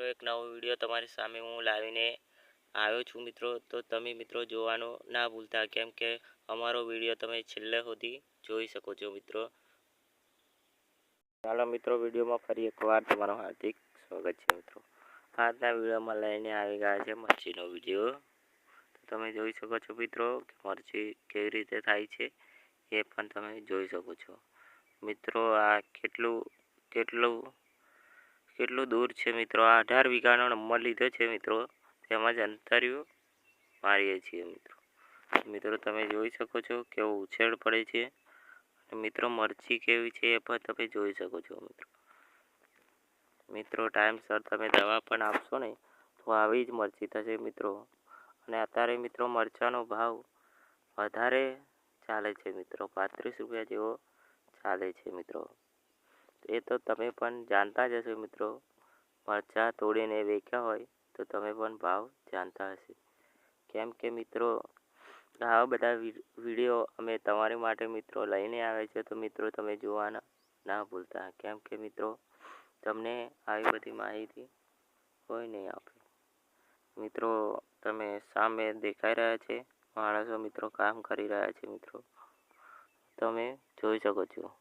મિત્રો એક નવો વીડિયો તમારી સામે હું લાવીને આવ્યો છું મિત્રો. તો તમે મિત્રો જોવાનું ના ભૂલતા, કેમ કે અમારો વીડિયો તમે છેલ્લે સુધી જોઈ શકો છો મિત્રો. ચાલો મિત્રો, વિડીયોમાં ફરી એકવાર તમારું હાર્દિક સ્વાગત છે મિત્રો. આજના વિડીયોમાં લઈને આવી ગયા છે મરચીનો વીડિયો. તો તમે જોઈ શકો છો મિત્રો કે મરચી કેવી રીતે થાય છે એ પણ તમે જોઈ શકો છો. મિત્રો, આ કેટલું કેટલું કેટલું દૂર છે મિત્રો? આ અઢાર વીઘાનો નંબર લીધો છે મિત્રો. તેમજ અંતરિયું મારીએ છીએ મિત્રો. મિત્રો, તમે જોઈ શકો છો કેવો ઉછેર પડે છે. અને મિત્રો, મરચી કેવી છે એ પણ તમે જોઈ શકો છો મિત્રો. મિત્રો ટાઈમસર તમે દવા પણ આપશો ને, તો આવી જ મરચી થશે મિત્રો. અને અત્યારે મિત્રો, મરચાંનો ભાવ વધારે ચાલે છે મિત્રો. પાંત્રીસ રૂપિયા જેવો ચાલે છે મિત્રો. એ તો તમે પણ જાણતા જ હશો મિત્રો. મરચાં તોડીને વેચ્યા હોય તો તમે પણ ભાવ જાણતા હશે. કેમ કે મિત્રો, આવા બધા વીડિયો અમે તમારી માટે મિત્રો લઈને આવે છે તો મિત્રો તમે જોવાના ના ભૂલતા. કેમ કે મિત્રો, તમને આવી બધી માહિતી કોઈ નહીં આપે. મિત્રો, તમે સામે દેખાઈ રહ્યા છે, માણસો મિત્રો કામ કરી રહ્યા છે મિત્રો. તમે જોઈ શકો છો.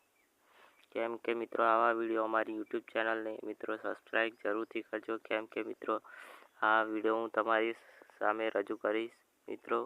કેમ કે મિત્રો આવા વીડિયો અમારી યુટ્યુબ ચેનલને મિત્રો સબસ્ક્રાઈબ જરૂરથી કરજો. કેમ કે મિત્રો, આ વીડિયો હું તમારી સામે રજૂ કરીશ. મિત્રો